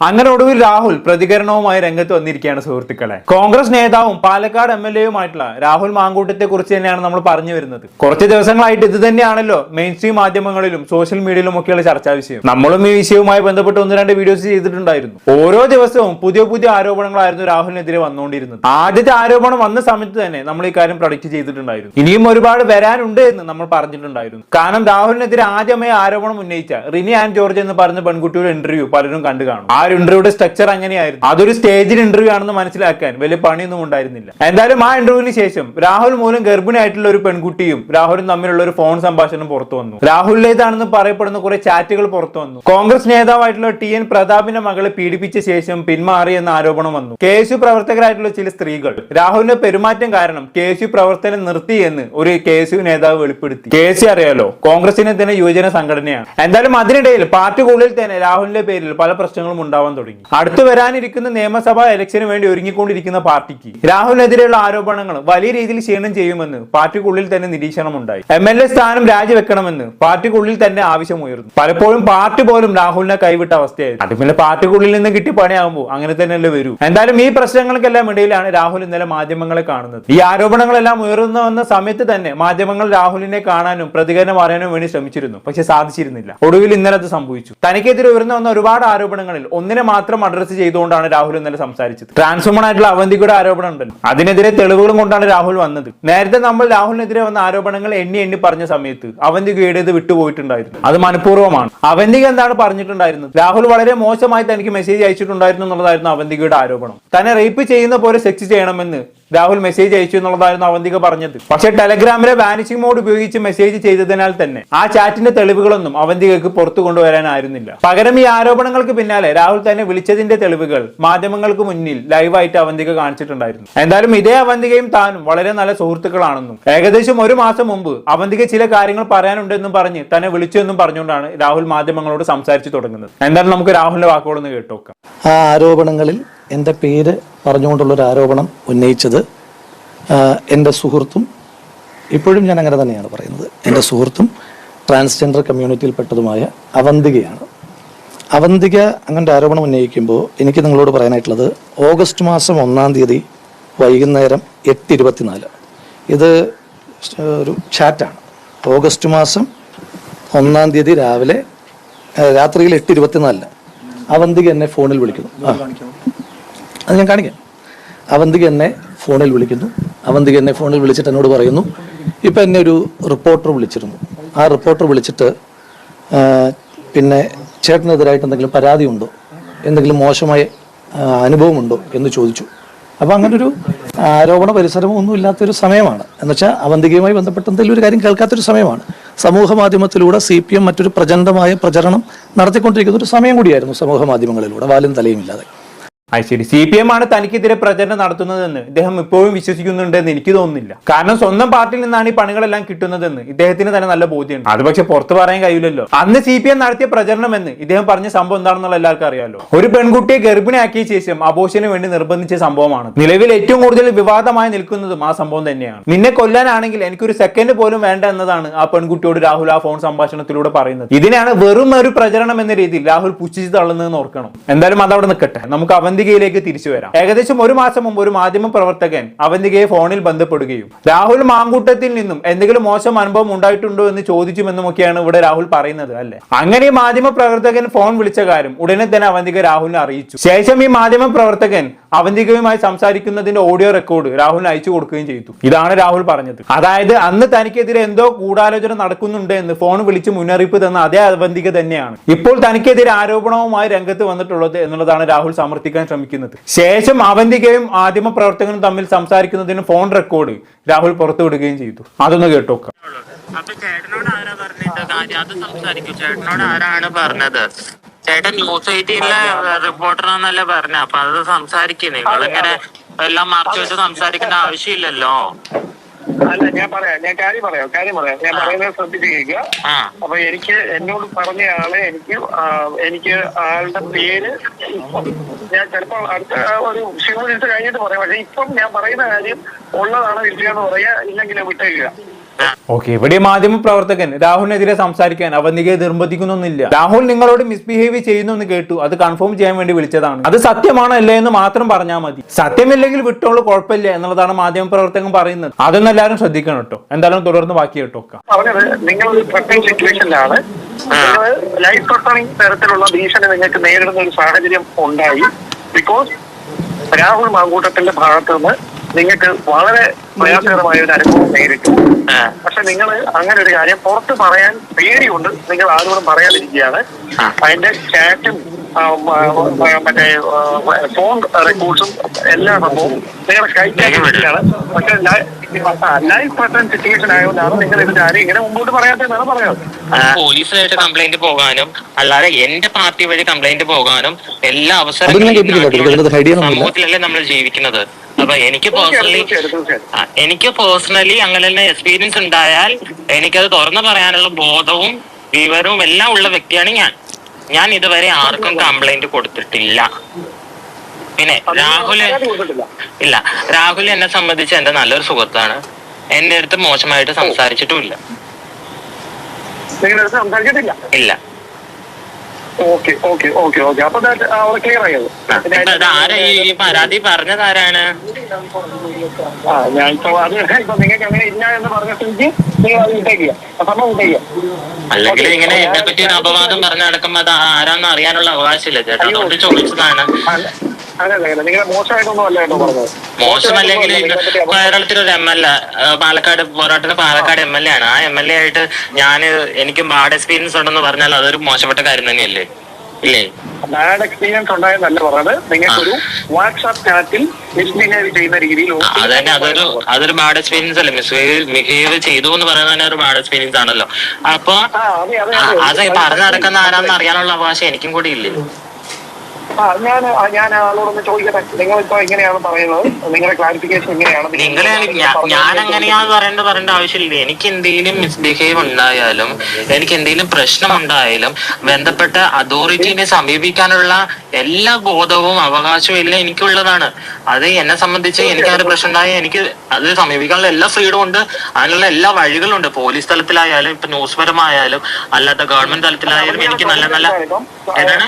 അങ്ങനെ ഒടുവിൽ രാഹുൽ പ്രതികരണവുമായി രംഗത്ത് വന്നിരിക്കുകയാണ് സുഹൃത്തുക്കളെ. കോൺഗ്രസ് നേതാവും പാലക്കാട് എം എൽ എയുമായിട്ടുള്ള രാഹുൽ മാങ്കൂട്ടത്തെ കുറിച്ച് തന്നെയാണ് നമ്മൾ പറഞ്ഞു വരുന്നത്. കുറച്ച് ദിവസങ്ങളായിട്ട് ഇത് തന്നെയാണല്ലോ മെയിൻ സ്ട്രീം മാധ്യമങ്ങളിലും സോഷ്യൽ മീഡിയയിലും ഒക്കെയുള്ള ചർച്ചാ വിഷയം. നമ്മളും ഈ വിഷയവുമായി ബന്ധപ്പെട്ട് ഒന്ന് രണ്ട് വീഡിയോസ് ചെയ്തിട്ടുണ്ടായിരുന്നു. ഓരോ ദിവസവും പുതിയ പുതിയ ആരോപണങ്ങളായിരുന്നു രാഹുലിനെതിരെ വന്നുകൊണ്ടിരുന്നത്. ആദ്യത്തെ ആരോപണം വന്ന സമയത്ത് തന്നെ നമ്മൾ ഈ കാര്യം പ്രൊഡക്റ്റ് ചെയ്തിട്ടുണ്ടായിരുന്നു. ഇനിയും ഒരുപാട് വരാനുണ്ട് എന്ന് നമ്മൾ പറഞ്ഞിട്ടുണ്ടായിരുന്നു. കാരണം രാഹുലിനെതിരെ ആദ്യമായി ആരോപണം ഉന്നയിച്ച റിനി ആൻഡ് ജോർജ് എന്ന് പറഞ്ഞ പെൺകുട്ടിയുടെ ഇന്റർവ്യൂ പലരും കണ്ടു കാണും. ഒരു ഇന്റർവ്യൂടെ സ്ട്രക്ചർ അങ്ങനെയായിരുന്നു. അതൊരു സ്റ്റേജിൽ ഇന്റർവ്യൂ ആണെന്ന് മനസ്സിലാക്കാൻ വലിയ പണിയൊന്നും ഉണ്ടായിരുന്നില്ല. എന്തായാലും ആ ഇന്റർവ്യൂവിന് ശേഷം രാഹുൽ മൂലം ഗർഭിണിയായിട്ടുള്ള ഒരു പെൺകുട്ടിയും രാഹുലും തമ്മിലുള്ള ഒരു ഫോൺ സംഭാഷണം പുറത്തു വന്നു. രാഹുലിലേതാണെന്ന് പറയപ്പെടുന്ന കുറെ ചാറ്റുകൾ പുറത്തു വന്നു. കോൺഗ്രസ് നേതാവായിട്ടുള്ള ടി എൻ പ്രതാപിന്റെ മകളെ പീഡിപ്പിച്ച ശേഷം പിന്മാറി എന്ന ആരോപണം വന്നു. കെ എസ് യു പ്രവർത്തകരായിട്ടുള്ള ചില സ്ത്രീകൾ രാഹുലിന്റെ പെരുമാറ്റം കാരണം കെ എസ് യു പ്രവർത്തനം നിർത്തി എന്ന് ഒരു കെ എസ് യു നേതാവ് വെളിപ്പെടുത്തി. കെ എസ് യു അറിയാലോ കോൺഗ്രസിനെ തന്നെ യുവജന സംഘടനയാണ്. എന്തായാലും അതിനിടയിൽ പാർട്ടിക്കുള്ളിൽ തന്നെ രാഹുലിന്റെ പേരിൽ പല പ്രശ്നങ്ങളും ഉണ്ടാവാൻ തുടങ്ങി. അടുത്തു വരാനിരിക്കുന്ന നിയമസഭാ ഇലക്ഷന് വേണ്ടി ഒരുങ്ങിക്കൊണ്ടിരിക്കുന്ന പാർട്ടിക്ക് രാഹുലിനെതിരെയുള്ള ആരോപണങ്ങൾ വലിയ രീതിയിൽ ക്ഷീണം ചെയ്യുമെന്ന് പാർട്ടിക്കുള്ളിൽ തന്നെ നിരീക്ഷണമുണ്ടായി. എം എൽ എ സ്ഥാനം രാജിവെക്കണമെന്ന് പാർട്ടിക്കുള്ളിൽ തന്നെ ആവശ്യമുയർന്നു. പലപ്പോഴും പാർട്ടി പോലും രാഹുലിനെ കൈവിട്ട അവസ്ഥയായിരുന്നു. അത് പിന്നെ പാർട്ടിക്കുള്ളിൽ നിന്ന് കിട്ടി പണിയാകുമ്പോൾ അങ്ങനെ തന്നെയല്ലേ വരൂ. എന്തായാലും ഈ പ്രശ്നങ്ങൾക്കെല്ലാം ഇടയിലാണ് രാഹുൽ ഇന്നലെ മാധ്യമങ്ങളെ കാണുന്നത്. ഈ ആരോപണങ്ങളെല്ലാം ഉയർന്നു വന്ന സമയത്ത് തന്നെ മാധ്യമങ്ങൾ രാഹുലിനെ കാണാനും പ്രതികരണം അറിയാനും വേണ്ടി ശ്രമിച്ചിരുന്നു. പക്ഷെ സാധിച്ചിരുന്നില്ല. ഒടുവിൽ ഇന്നലെ അത് സംഭവിച്ചു. തനിക്കെതിരെ ഉയർന്നു വന്ന ഒരുപാട് ആരോപണങ്ങളിൽ ഒന്നിനെ മാത്രം അഡ്രസ് ചെയ്തുകൊണ്ടാണ് രാഹുൽ ഇന്നലെ സംസാരിച്ചത്. ട്രാൻസ്ഫോമൺ ആയിട്ടുള്ള അവന്തിയുടെ ആരോപണം ഉണ്ടല്ലോ. അതിനെതിരെ തെളിവുകളും കൊണ്ടാണ് രാഹുൽ വന്നത്. നേരത്തെ നമ്മൾ രാഹുലിനെതിരെ വന്ന ആരോപണങ്ങൾ എണ്ണി എണ്ണി പറഞ്ഞ സമയത്ത് അവന്തികയുടെ ഇത് വിട്ടുപോയിട്ടുണ്ടായിരുന്നു. അത് മനഃപൂർവമാണ്. അവന്തിക എന്താണ് പറഞ്ഞിട്ടുണ്ടായിരുന്നത്? രാഹുൽ വളരെ മോശമായി തനിക്ക് മെസ്സേജ് അയച്ചിട്ടുണ്ടായിരുന്നു എന്നുള്ളതായിരുന്നു അവന്തികയുടെ ആരോപണം. തന്നെ റേപ്പ് ചെയ്യുന്ന പോലെ സെക്സ് ചെയ്യണമെന്ന് രാഹുൽ മെസ്സേജ് അയച്ചു എന്നുള്ളതായിരുന്നു അവന്തിക പറഞ്ഞത്. പക്ഷേ ടെലഗ്രാമിലെ വാനിഷിംഗ് മോഡ് ഉപയോഗിച്ച് മെസ്സേജ് ചെയ്തതിനാൽ തന്നെ ആ ചാറ്റിന്റെ തെളിവുകളൊന്നും അവന്തികക്ക് പുറത്തു കൊണ്ടുവരാനായിരുന്നില്ല. പകരം ഈ ആരോപണങ്ങൾക്ക് പിന്നാലെ രാഹുൽ തന്നെ വിളിച്ചതിന്റെ തെളിവുകൾ മാധ്യമങ്ങൾക്ക് മുന്നിൽ ലൈവായിട്ട് അവന്തിക കാണിച്ചിട്ടുണ്ടായിരുന്നു. എന്തായാലും ഇതേ അവന്തികയും താനും വളരെ നല്ല സുഹൃത്തുക്കളാണെന്നും ഏകദേശം ഒരു മാസം മുമ്പ് അവന്തിക ചില കാര്യങ്ങൾ പറയാനുണ്ടെന്നും പറഞ്ഞ് തന്നെ വിളിച്ചു എന്നും പറഞ്ഞുകൊണ്ടാണ് രാഹുൽ മാധ്യമങ്ങളോട് സംസാരിച്ചു തുടങ്ങുന്നത്. എന്തായാലും നമുക്ക് രാഹുലിന്റെ വാക്കുകളൊന്ന് കേട്ടോക്കാം. ആ ആരോപണങ്ങളിൽ എന്റെ പേര് പറഞ്ഞുകൊണ്ടുള്ളൊരു ആരോപണം ഉന്നയിച്ചത് എന്റെ സുഹൃത്തും ഇപ്പോഴും ഞാൻ അങ്ങനെ തന്നെയാണ് പറയുന്നത്. എന്റെ സുഹൃത്തും ട്രാൻസ്ജെൻഡർ കമ്മ്യൂണിറ്റിയിൽപ്പെട്ടതുമായ അവന്തികയാണ്. അവന്തിക അങ്ങനത്തെ ആരോപണം ഉന്നയിക്കുമ്പോൾ എനിക്ക് നിങ്ങളോട് പറയാനായിട്ടുള്ളത് ഓഗസ്റ്റ് മാസം ഒന്നാം തീയതി വൈകുന്നേരം എട്ട് ഇരുപത്തിനാല് ഇത് ഒരു ചാറ്റാണ്. ഓഗസ്റ്റ് മാസം ഒന്നാം തീയതി രാവിലെ രാത്രിയിൽ എട്ട് ഇരുപത്തിനാലിന് അവന്തിക എന്നെ ഫോണിൽ വിളിക്കുന്നു. അത് ഞാൻ കാണിക്കാം. അവന്തിക എന്നെ ഫോണിൽ വിളിക്കുന്നു. അവന്തിക എന്നെ ഫോണിൽ വിളിച്ചിട്ട് എന്നോട് പറയുന്നു. ഇപ്പം എന്നെ ഒരു റിപ്പോർട്ടർ വിളിച്ചിരുന്നു. ആ റിപ്പോർട്ടർ വിളിച്ചിട്ട് പിന്നെ ചേട്ടനെതിരായിട്ട് എന്തെങ്കിലും പരാതി ഉണ്ടോ എന്തെങ്കിലും മോശമായ അനുഭവമുണ്ടോ എന്ന് ചോദിച്ചു. അപ്പോൾ അങ്ങനൊരു ആരോപണ പരിസരമോ ഒന്നും ഇല്ലാത്തൊരു സമയമാണ്. എന്നുവെച്ചാൽ അവന്തികയുമായി ബന്ധപ്പെട്ട് എന്തെങ്കിലും ഒരു കാര്യം കേൾക്കാത്തൊരു സമയമാണ്. സമൂഹ മാധ്യമത്തിലൂടെ സി പി എം മറ്റൊരു പ്രചണ്ഡമായ പ്രചരണം നടത്തിക്കൊണ്ടിരിക്കുന്ന ഒരു സമയം കൂടിയായിരുന്നു സമൂഹ മാധ്യമങ്ങളിലൂടെ. വാലും തലയും ഇല്ലാതെ. അത് ശരി സി പി എം ആണ് തനിക്കെതിരെ പ്രചരണം നടത്തുന്നതെന്ന് ഇദ്ദേഹം ഇപ്പോഴും വിശ്വസിക്കുന്നുണ്ടെന്ന് എനിക്ക് തോന്നുന്നില്ല. കാരണം സ്വന്തം പാർട്ടിയിൽ നിന്നാണ് ഈ പണികളെല്ലാം കിട്ടുന്നതെന്ന് ഇദ്ദേഹത്തിന് തന്നെ നല്ല ബോധ്യമുണ്ട്. അത് പക്ഷെ പുറത്ത് പറയാൻ കഴിയില്ലല്ലോ. അന്ന് സി പി എം നടത്തിയ പ്രചരണം എന്ന് ഇദ്ദേഹം പറഞ്ഞ സംഭവം എന്താണെന്നുള്ള എല്ലാവർക്കും അറിയാലോ. ഒരു പെൺകുട്ടിയെ ഗർഭിണിയാക്കിയ ശേഷം അബോഷന് വേണ്ടി നിർബന്ധിച്ച സംഭവമാണ്. നിലവിൽ ഏറ്റവും കൂടുതൽ വിവാദമായി നിൽക്കുന്നതും ആ സംഭവം തന്നെയാണ്. നിന്നെ കൊല്ലാനാണെങ്കിൽ എനിക്കൊരു സെക്കൻഡ് പോലും വേണ്ട എന്നതാണ് ആ പെൺകുട്ടിയോട് രാഹുൽ ആ ഫോൺ സംഭാഷണത്തിലൂടെ പറയുന്നത്. ഇതിനാണ് വെറും ഒരു പ്രചരണം എന്ന രീതിയിൽ രാഹുൽ പുച്ഛിച്ച് തള്ളുന്നത് ഓർക്കണം. എന്തായാലും അതവിടെ നിൽക്കട്ടെ. നമുക്ക് അവന്തികയിലേക്ക് തിരിച്ചു വരാം. ഏകദേശം ഒരു മാസം മുമ്പ് ഒരു മാധ്യമ പ്രവർത്തകൻ അവന്തികയെ ഫോണിൽ ബന്ധപ്പെടുകയും രാഹുൽ മാങ്കൂട്ടത്തിൽ നിന്നും എന്തെങ്കിലും മോശം അനുഭവം ഉണ്ടായിട്ടുണ്ടോ എന്ന് ചോദിച്ചുമെന്നുമൊക്കെയാണ് ഇവിടെ രാഹുൽ പറയുന്നത് അല്ലെ? അങ്ങനെ മാധ്യമ പ്രവർത്തകൻ ഫോൺ വിളിച്ച കാര്യം ഉടനെ തന്നെ അവന്തിക രാഹുലിനെ അറിയിച്ചു. ശേഷം ഈ മാധ്യമ പ്രവർത്തകൻ അവന്തികയുമായി സംസാരിക്കുന്നതിന്റെ ഓഡിയോ റെക്കോർഡ് രാഹുലിന് അയച്ചു കൊടുക്കുകയും ചെയ്തു. ഇതാണ് രാഹുൽ പറഞ്ഞത്. അതായത് അന്ന് തനിക്കെതിരെ എന്തോ ഗൂഢാലോചന നടക്കുന്നുണ്ട് എന്ന് ഫോൺ വിളിച്ച് മുന്നറിയിപ്പ് തന്ന അതേ അവന്തിക തന്നെയാണ്. ഇപ്പോൾ തനിക്കെതിരെ ആരോപണവുമായി രംഗത്ത് വന്നിട്ടുള്ളത് എന്നുള്ളതാണ് രാഹുൽ സമർത്ഥിക്കാൻ ശ്രമിക്കുന്നത്. ശേഷം അവന്തികയും മാധ്യമ പ്രവർത്തകനും തമ്മിൽ സംസാരിക്കുന്നതിന് ഫോൺ റെക്കോർഡ് രാഹുൽ പുറത്തുവിടുകയും ചെയ്തു. അതൊന്ന് കേട്ടോക്കാം അപ്പൊ ചേട്ടനോട് ആരാ പറഞ്ഞിട്ട് കാര്യം? അത് ആരാണ് പറഞ്ഞത്? ചേട്ടൻ ന്യൂസ് പറഞ്ഞ. അപ്പൊ അത് സംസാരിക്കുന്നേ നിങ്ങളിങ്ങനെ എല്ലാം മറച്ചു വെച്ച് സംസാരിക്കേണ്ട ആവശ്യമില്ലല്ലോ. അല്ല ഞാൻ പറയാം. ഞാൻ കാര്യം പറയാം. കാര്യം പറയാം. ഞാൻ പറയുന്നത് ശ്രദ്ധിച്ച് കേൾക്കുക അപ്പൊ എനിക്ക് എന്നോട് പറഞ്ഞ ആളെ എനിക്ക് എനിക്ക് ആളുടെ പേര് ഞാൻ ചിലപ്പോൾ അടുത്ത ഒരു ശിവ മിനിറ്റ്സ് കഴിഞ്ഞിട്ട് പറയാം. പക്ഷെ ഇപ്പം ഞാൻ പറയുന്ന കാര്യം ഉള്ളതാണോ ഇല്ലയെന്ന് പറയാ ഇല്ലെങ്കിൽ വിട്ടേക്കുക. ഓക്കെ ഇവിടെ മാധ്യമ പ്രവർത്തകൻ രാഹുലിനെതിരെ സംസാരിക്കാൻ അവന്തികയെ നിർബന്ധിക്കുന്നൊന്നുമില്ല. രാഹുൽ നിങ്ങളോട് മിസ്ബിഹേവ് ചെയ്യുന്നു എന്ന് കേട്ടു. അത് കൺഫേം ചെയ്യാൻ വേണ്ടി വിളിച്ചതാണ്. അത് സത്യമാണോ അല്ലേ എന്ന് മാത്രം പറഞ്ഞാൽ മതി. സത്യമില്ലെങ്കിൽ വിട്ടോളൂ കുഴപ്പമില്ല എന്നുള്ളതാണ് മാധ്യമ പ്രവർത്തകൻ പറയുന്നത്. അതൊന്നും എല്ലാവരും ശ്രദ്ധിക്കണം കേട്ടോ. എന്തായാലും തുടർന്ന് ബാക്കി കേട്ടോ നിങ്ങൾ സിറ്റുവേഷനിലാണ് ലൈഫ് ത്രട്ടണിങ് തരത്തിലുള്ള ഭീഷണി നിങ്ങൾക്ക് നേരിടുന്ന ഒരു സാഹചര്യം ഉണ്ടായി. ബിക്കോസ് രാഹുൽ മാങ്കൂട്ടത്തിന്റെ ഭാഗത്ത് നിന്ന് നിങ്ങൾക്ക് വളരെ പ്രയാസകരമായ ഒരു അനുഭവം നേരിട്ടു. പക്ഷെ നിങ്ങൾ അങ്ങനെ ഒരു കാര്യം പുറത്ത് പറയാൻ പേടിയുണ്ട്. നിങ്ങൾ ആരോടും പറയാതിരിക്കുകയാണ്. അതിന്റെ ചാറ്റും മറ്റേ ഫോൺ റെക്കോർഡ്സും എല്ലാ സംഭവവും കൈകാര്യം കൈക്കാരിയാണ് പക്ഷെ ലൈഫ് ത്രട്ടൺ സിറ്റുവേഷൻ ആയതുകൊണ്ടാണ് നിങ്ങൾ ഇതിന്റെ കാര്യം ഇങ്ങനെ മുമ്പോട്ട് പറയാത്തതെന്നാണ് പറയുന്നത്. പോലീസിലായിട്ട് കംപ്ലൈന്റ് പോകാനും അല്ലാതെ എന്റെ പാർട്ടി വഴി കംപ്ലൈന്റ് പോകാനും എല്ലാ അവസരങ്ങളും. സമൂഹത്തിലല്ലേ നമ്മൾ ജീവിക്കുന്നത്? അപ്പൊ എനിക്ക് പേഴ്സണലി എനിക്ക് പേഴ്സണലി അങ്ങനെ തന്നെ എക്സ്പീരിയൻസ് ഉണ്ടായാൽ എനിക്കത് തുറന്നു പറയാനുള്ള ബോധവും വിവരവും എല്ലാം ഉള്ള വ്യക്തിയാണ് ഞാൻ. ഞാൻ ഇതുവരെ ആർക്കും കംപ്ലൈന്റ് കൊടുത്തിട്ടില്ല. പിന്നെ രാഹുൽ രാഹുൽ ഇല്ല രാഹുൽ എന്നെ സംബന്ധിച്ച് എന്റെ നല്ലൊരു സുഹൃത്താണ്. എന്റെ അടുത്ത് മോശമായിട്ട് സംസാരിച്ചിട്ടുമില്ല ഇല്ല. Okay okay okay okay. അപ്പൊ അവിടെ ക്ലിയർ ആയത് ആ, ഇപ്പൊ ഇത് ആരാ ഈ പരാതി പറഞ്ഞത് ആരാണ്? ആ ഞാൻ ഇപ്പൊ അത് ഇപ്പൊ നിങ്ങൾക്ക് അങ്ങനെ ഇല്ല എന്ന് പറഞ്ഞ സ്ഥിതിക്ക് നിങ്ങൾ അത് വിട്ടേക്കുക സംഭവം വിട്ടേക്കുക അല്ലെങ്കിൽ ഇങ്ങനെ എന്നെ പറ്റി ഒരു അപവാദം പറഞ്ഞ നടക്കുമ്പോ അത് ആരാന്ന് അറിയാനുള്ള അവകാശമില്ല ചേട്ടാ. അതുകൊണ്ട് ചോദിച്ചതാണ്. മോശമല്ലെങ്കിൽ കേരളത്തിൽ ഒരു എം എൽ എ പാലക്കാട് പോരാട്ടത്തിന് പാലക്കാട് എം എൽ എ ആണ്. ആ എം എൽ എ ആയിട്ട് ഞാൻ എനിക്ക് ബാഡ് എക്സ്പീരിയൻസ് ഉണ്ടെന്ന് പറഞ്ഞാൽ അതൊരു മോശപ്പെട്ട കാര്യം തന്നെയല്ലേ? ഇല്ലേ? ബാഡ് എക്സ്പീരിയൻസ് ഉണ്ടായെന്നല്ല പറഞ്ഞത്. നിങ്ങൾക്കൊരു വാട്സാപ്പ് ചാറ്റിൽ മിസ്ബിഹേവ് ചെയ്യുന്ന രീതിയിൽ ആ, അത് തന്നെ അതൊരു അതൊരു ബാഡ് എക്സ്പീരിയൻസ് അല്ലേ? മിസ്ബിഹേവ് ബിഹേവ് ചെയ്തു എന്ന് പറയുന്നത് തന്നെ ഒരു ബാഡ് എക്സ്പീരിയൻസ് ആണല്ലോ. അപ്പൊ അത് പറഞ്ഞു നടക്കുന്ന ആരാന്ന് അറിയാനുള്ള അവകാശം എനിക്കും കൂടി ഇല്ലേ? ആ ഞാൻ ആ, ഞാൻ ആളോടൊന്ന് ചോദിക്കട്ടെ നിങ്ങൾ ഇപ്പൊ എങ്ങനെയാണ് പറയുന്നത് നിങ്ങളുടെ ക്ലാരിഫിക്കേഷൻ എങ്ങനെയാണ് നിങ്ങളെ ഞാൻ അങ്ങനെയാന്ന് പറയേണ്ട പറയേണ്ട ആവശ്യമില്ല എനിക്ക് എന്തെങ്കിലും മിസ്ബിഹേവ് ഉണ്ടായാലും എനിക്ക് എന്തെങ്കിലും പ്രശ്നം ഉണ്ടായാലും ബന്ധപ്പെട്ട അതോറിറ്റിനെ സമീപിക്കാനുള്ള എല്ലാ ബോധവും അവകാശവും എല്ലാം എനിക്കുള്ളതാണ് അത് എന്നെ സംബന്ധിച്ച് എനിക്ക് ആ ഒരു പ്രശ്നം ഉണ്ടായാൽ എനിക്ക് അത് സമീപിക്കാനുള്ള എല്ലാ ഫ്രീഡും ഉണ്ട് അതിനുള്ള എല്ലാ വഴികളും ഉണ്ട് പോലീസ് തലത്തിലായാലും ഇപ്പൊ ന്യൂസ് പരമായാലും അല്ലാത്ത ഗവൺമെന്റ് തലത്തിലായാലും എനിക്ക് നല്ല നല്ല ഏതാണ്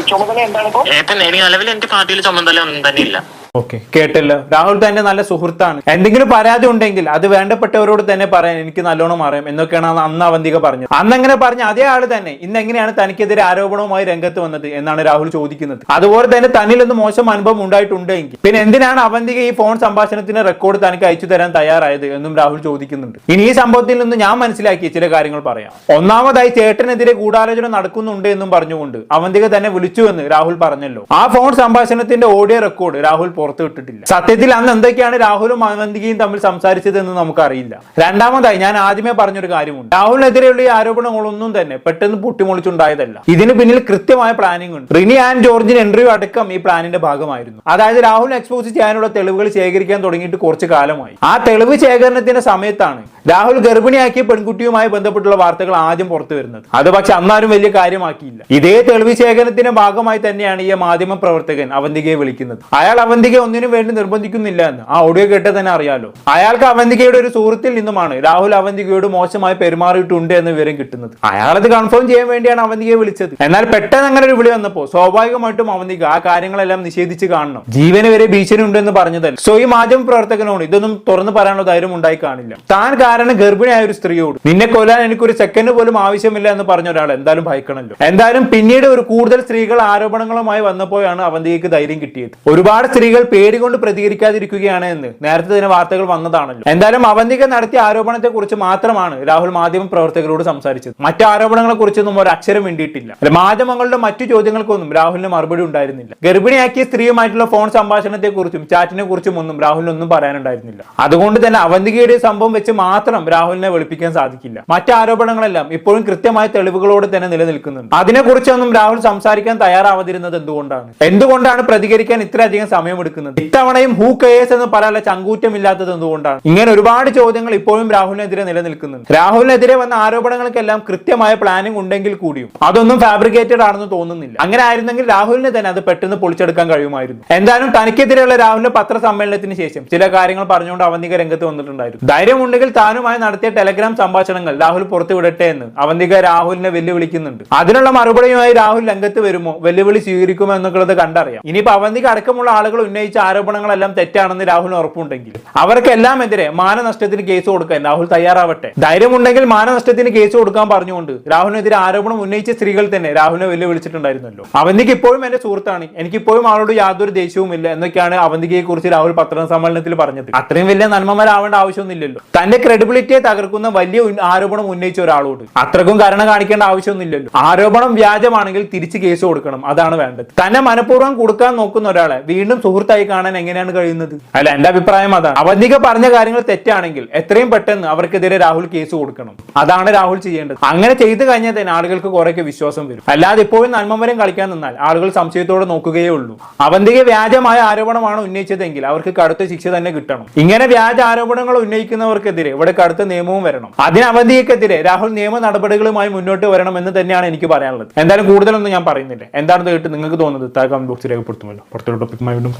ചുമതല എന്താണ് ഇപ്പൊ എനിക്ക് നിലവിൽ എന്റെ പാർട്ടിയിൽ ചുമതല ഒന്നും തന്നെ ഇല്ല ഓക്കെ. കേട്ടല്ലോ. രാഹുൽ തന്നെ നല്ല സുഹൃത്താണ്. എന്തെങ്കിലും പരാതി ഉണ്ടെങ്കിൽ അത് വേണ്ടപ്പെട്ടവരോട് തന്നെ പറയാൻ എനിക്ക് നല്ലോണം അറിയാം എന്നൊക്കെയാണ് അന്ന് അവന്തിക പറഞ്ഞത്. അന്ന് അങ്ങനെ പറഞ്ഞ അതേ ആൾ തന്നെ ഇന്ന് എങ്ങനെയാണ് തനിക്കെതിരെ ആരോപണവുമായി രംഗത്ത് വന്നത് എന്നാണ് രാഹുൽ ചോദിക്കുന്നത്. അതുപോലെ തന്നെ തന്നിൽ ഒന്ന് മോശം അനുഭവം ഉണ്ടായിട്ടുണ്ടെങ്കിൽ പിന്നെ എന്തിനാണ് അവന്തിക ഈ ഫോൺ സംഭാഷണത്തിന് റെക്കോർഡ് തനിക്ക് അയച്ചു തരാൻ തയ്യാറായത് എന്നും രാഹുൽ ചോദിക്കുന്നുണ്ട്. ഇനി ഈ സംഭവത്തിൽ നിന്ന് ഞാൻ മനസ്സിലാക്കിയ ചില കാര്യങ്ങൾ പറയാം. ഒന്നാമതായി ചേട്ടനെതിരെ ഗൂഢാലോചന നടക്കുന്നുണ്ട് എന്നും പറഞ്ഞുകൊണ്ട് അവന്തിക തന്നെ വിളിച്ചു എന്ന് രാഹുൽ പറഞ്ഞല്ലോ. ആ ഫോൺ സംഭാഷണത്തിന്റെ ഓഡിയോ റെക്കോർഡ് രാഹുൽ പുറത്തു വിട്ടിട്ടില്ല. സത്യത്തിൽ അന്ന് എന്തൊക്കെയാണ് രാഹുലും മഹന്തികയും തമ്മിൽ സംസാരിച്ചത് എന്ന് നമുക്കറിയില്ല. രണ്ടാമതായി ഞാൻ ആദ്യമേ പറഞ്ഞൊരു കാര്യമുണ്ട്. രാഹുലിനെതിരെയുള്ള ഈ ആരോപണങ്ങളൊന്നും തന്നെ പെട്ടെന്ന് പൊട്ടിമുളിച്ചുണ്ടായതല്ല. ഇതിന് പിന്നിൽ കൃത്യമായ പ്ലാനിംഗ് ഉണ്ട്. റിനി ആൻഡ് ജോർജിന് ഇന്റർവ്യൂ അടക്കം ഈ പ്ലാനിന്റെ ഭാഗമായിരുന്നു. അതായത് രാഹുൽ എക്സ്പോസ് ചെയ്യാനുള്ള തെളിവുകൾ ശേഖരിക്കാൻ തുടങ്ങിയിട്ട് കുറച്ച് കാലമായി. ആ തെളിവ് ശേഖരണത്തിന്റെ സമയത്താണ് രാഹുൽ ഗർഭിണിയാക്കി പെൺകുട്ടിയുമായി ബന്ധപ്പെട്ടുള്ള വാർത്തകൾ ആദ്യം പുറത്തു വരുന്നത്. അത് പക്ഷെ അന്നാരും വലിയ കാര്യമാക്കിയില്ല. ഇതേ തെളിവ് ശേഖരണത്തിന്റെ ഭാഗമായി തന്നെയാണ് ഈ മാധ്യമ പ്രവർത്തകൻ അവന്തികയെ വിളിക്കുന്നത്. അയാൾ അവന്തികയെ ഒന്നിനും വേണ്ടി നിർബന്ധിക്കുന്നില്ല എന്ന്. ആ ഓഡിയോ കേട്ടേ തന്നെ അറിയാലോ. അയാൾക്ക് അവന്തികയുടെ ഒരു സുഹൃത്തിൽ നിന്നുമാണ് രാഹുൽ അവന്തികയോട് മോശമായി പെരുമാറിയിട്ടുണ്ട് എന്ന് വിവരം കിട്ടുന്നത്. അയാളത് കൺഫേം ചെയ്യാൻ വേണ്ടിയാണ് അവന്തികയെ വിളിച്ചത്. എന്നാൽ പെട്ടെന്ന് അങ്ങനെ ഒരു വിളി വന്നപ്പോൾ സ്വാഭാവികമായിട്ടും അവന്തിക ആ കാര്യങ്ങളെല്ലാം നിഷേധിച്ച് കാണണം. ജീവന് വരെ ഭീഷണി ഉണ്ടെന്ന് പറഞ്ഞതല്ല. സോ ഈ മാധ്യമ പ്രവർത്തകനോട് ഇതൊന്നും തുറന്നു പറയാനുള്ള ധൈര്യം ഉണ്ടായി കാണില്ല. താൻ കാരണം ഗർഭിണിയായ ഒരു സ്ത്രീയോട് നിന്നെ കൊല്ലാൻ എനിക്കൊരു സെക്കൻഡ് പോലും ആവശ്യമില്ല എന്ന് പറഞ്ഞ ഒരാൾ എന്തായാലും ഭയക്കണമല്ലോ എന്തായാലും പിന്നീട് ഒരു കൂടുതൽ സ്ത്രീകൾ ആരോപണങ്ങളുമായി വന്നപ്പോഴാണ് അവന്തികയ്ക്ക് ധൈര്യം കിട്ടിയത്. ഒരുപാട് സ്ത്രീകൾ പേടികൊണ്ട് പ്രതികരിക്കാതിരിക്കുകയാണ് എന്ന് നേരത്തെ തന്നെ വാർത്തകൾ വന്നതാണല്ലോ. എന്തായാലും അവന്തിക നടത്തിയ ആരോപണത്തെ കുറിച്ച് മാത്രമാണ് രാഹുൽ മാധ്യമ പ്രവർത്തകരോട് സംസാരിച്ചത്. മറ്റു ആരോപണങ്ങളെ കുറിച്ചൊന്നും ഒരു അക്ഷരം വേണ്ടിയിട്ടില്ല മാധ്യമങ്ങളുടെ മറ്റു ചോദ്യങ്ങൾക്കൊന്നും രാഹുലിന് മറുപടി ഉണ്ടായിരുന്നില്ല. ഗർഭിണിയാക്കിയ സ്ത്രീയുമായിട്ടുള്ള ഫോൺ സംഭാഷണത്തെ കുറിച്ചും ചാറ്റിനെ കുറിച്ചും ഒന്നും രാഹുലിനൊന്നും പറയാനുണ്ടായിരുന്നില്ല. അതുകൊണ്ട് തന്നെ അവന്തികയുടെ സംഭവം വെച്ച് മാത്രം രാഹുലിനെ വെളുപ്പിക്കാൻ സാധിക്കില്ല. മറ്റു ആരോപണങ്ങളെല്ലാം ഇപ്പോഴും കൃത്യമായ തെളിവുകളോട് തന്നെ നിലനിൽക്കുന്നുണ്ട്. അതിനെക്കുറിച്ചൊന്നും രാഹുൽ സംസാരിക്കാൻ തയ്യാറാവാതിരുന്നത് എന്തുകൊണ്ടാണ്? എന്തുകൊണ്ടാണ് പ്രതികരിക്കാൻ ഇത്രയധികം സമയമെടുക്കുന്നത് നിലനിൽക്കുന്നത് ഇത്തവണയും ഹൂ കെയേഴ്സ് എന്ന് പറയാനുള്ള ചങ്കൂറ്റമില്ലാത്തത് എന്തുകൊണ്ടാണ്? ഇങ്ങനെ ഒരുപാട് ചോദ്യങ്ങൾ ഇപ്പോഴും രാഹുലിനെതിരെ നിലനിൽക്കുന്നുണ്ട്. രാഹുലിനെതിരെ വന്ന ആരോപണങ്ങൾക്കെല്ലാം കൃത്യമായ പ്ലാനിംഗ് ഉണ്ടെങ്കിൽ കൂടിയും അതൊന്നും ഫാബ്രിക്കേറ്റഡ് ആണെന്ന് തോന്നുന്നില്ല. അങ്ങനെ ആയിരുന്നെങ്കിൽ രാഹുലിനെ തന്നെ അത് പെട്ടെന്ന് പൊളിച്ചെടുക്കാൻ കഴിയുമായിരുന്നു. എന്തായാലും തനിക്കെതിരെയുള്ള രാഹുലിന്റെ പത്രസമ്മേളനത്തിന് ശേഷം ചില കാര്യങ്ങൾ പറഞ്ഞുകൊണ്ട് അവന്തിക രംഗത്ത് വന്നിട്ടുണ്ടായിരുന്നു. ധൈര്യമുണ്ടെങ്കിൽ താനുമായി നടത്തിയ ടെലഗ്രാം സംഭാഷണങ്ങൾ രാഹുൽ പുറത്തുവിടട്ടെ എന്ന് അവന്തിക രാഹുലിനെ വെല്ലുവിളിക്കുന്നുണ്ട്. അതിനുള്ള മറുപടിയുമായി രാഹുൽ രംഗത്ത് വരുമോ? വെല്ലുവിളി സ്വീകരിക്കുമോ എന്നൊക്കെ കണ്ടറിയാം. ഇനിയിപ്പോ അവന്തിക അടക്കമുള്ള ആളുകൾ ഉന്നയിച്ച ആരോപണങ്ങളെല്ലാം തെറ്റാണെന്ന് രാഹുലിന് ഉറപ്പുണ്ടെങ്കിൽ. അവർക്കെല്ലാം എതിരെ മാനനഷ്ടത്തിന് കേസ് കൊടുക്കാൻ രാഹുൽ തയ്യാറാവട്ടെ. ധൈര്യമുണ്ടെങ്കിൽ മാനനഷ്ടത്തിന് കേസ് കൊടുക്കാൻ പറഞ്ഞുകൊണ്ട് രാഹുലിനെതിരെ ആരോപണം ഉന്നയിച്ച സ്ത്രീകൾ തന്നെ രാഹുലിനെ വെല്ലുവിളിച്ചിട്ടുണ്ടായിരുന്നല്ലോ. അവന്തിക്ക് ഇപ്പോഴും എന്റെ സുഹൃത്താണ്. എനിക്കിപ്പോഴും അവളോട് യാതൊരു ദേഷ്യവും ഇല്ല എന്നൊക്കെയാണ് അവന്തികയെ കുറിച്ച് രാഹുൽ പത്രസമ്മേളനത്തിൽ പറഞ്ഞത്. അത്രയും വലിയ നന്മമരാവേണ്ട ആവശ്യമൊന്നുമില്ലല്ലോ. തന്റെ ക്രെഡിബിലിറ്റിയെ തകർക്കുന്ന വലിയ ആരോപണം ഉന്നയിച്ച ഒരാളോട്. അത്രക്കും കരുണ കാണിക്കേണ്ട ആവശ്യമൊന്നുമില്ലല്ലോ. ആരോപണം വ്യാജമാണെങ്കിൽ തിരിച്ച് കേസ് കൊടുക്കണം. അതാണ് വേണ്ടത്. തന്നെ മനഃപൂർവം കൊടുക്കാൻ നോക്കുന്ന ഒരാളെ വീണ്ടും സുഹൃത്തായി കാണാൻ എങ്ങനെയാണ് കഴിയുന്നത്? അല്ല എന്റെ അഭിപ്രായം അതാണ്. അവന്തിക പറഞ്ഞ കാര്യങ്ങൾ തെറ്റാണെങ്കിൽ എത്രയും പെട്ടെന്ന് അവർക്കെതിരെ രാഹുൽ കേസ് കൊടുക്കണം. അതാണ് രാഹുൽ ചെയ്യേണ്ടത്. അങ്ങനെ ചെയ്തു കഴിഞ്ഞാൽ തന്നെ ആളുകൾക്ക് കുറെയൊക്കെ വിശ്വാസം വരും. അല്ലാതെ ഇപ്പോഴും നന്മമരം കളിക്കാൻ നിന്നാൽ ആളുകൾ സംശയത്തോടെ നോക്കുകയേ ഉള്ളൂ. അവന്തിക വ്യാജമായ ആരോപണമാണ് ഉന്നയിച്ചതെങ്കിൽ അവർക്ക് കടുത്ത ശിക്ഷ തന്നെ കിട്ടണം. ഇങ്ങനെ വ്യാജ ആരോപണങ്ങൾ ഉന്നയിക്കുന്നവർക്കെതിരെ ഇവിടെ കടുത്ത നിയമവും വരണം. അതിന് അവന്തികക്കെതിരെ രാഹുൽ നിയമ നടപടികളുമായി മുന്നോട്ട് വരണം എന്ന് തന്നെയാണ് എനിക്ക് പറയാനുള്ളത്. എന്തായാലും കൂടുതലൊന്നും ഞാൻ പറയുന്നില്ല. എന്താണെന്ന് കേട്ട് നിങ്ങൾക്ക് തോന്നുന്നത് താഴെ കമന്റ് ബോക്സിൽ രേഖപ്പെടുത്തുമല്ലോ. പുറത്തൊരു ടോപ്പിക്കുമായി വീണ്ടും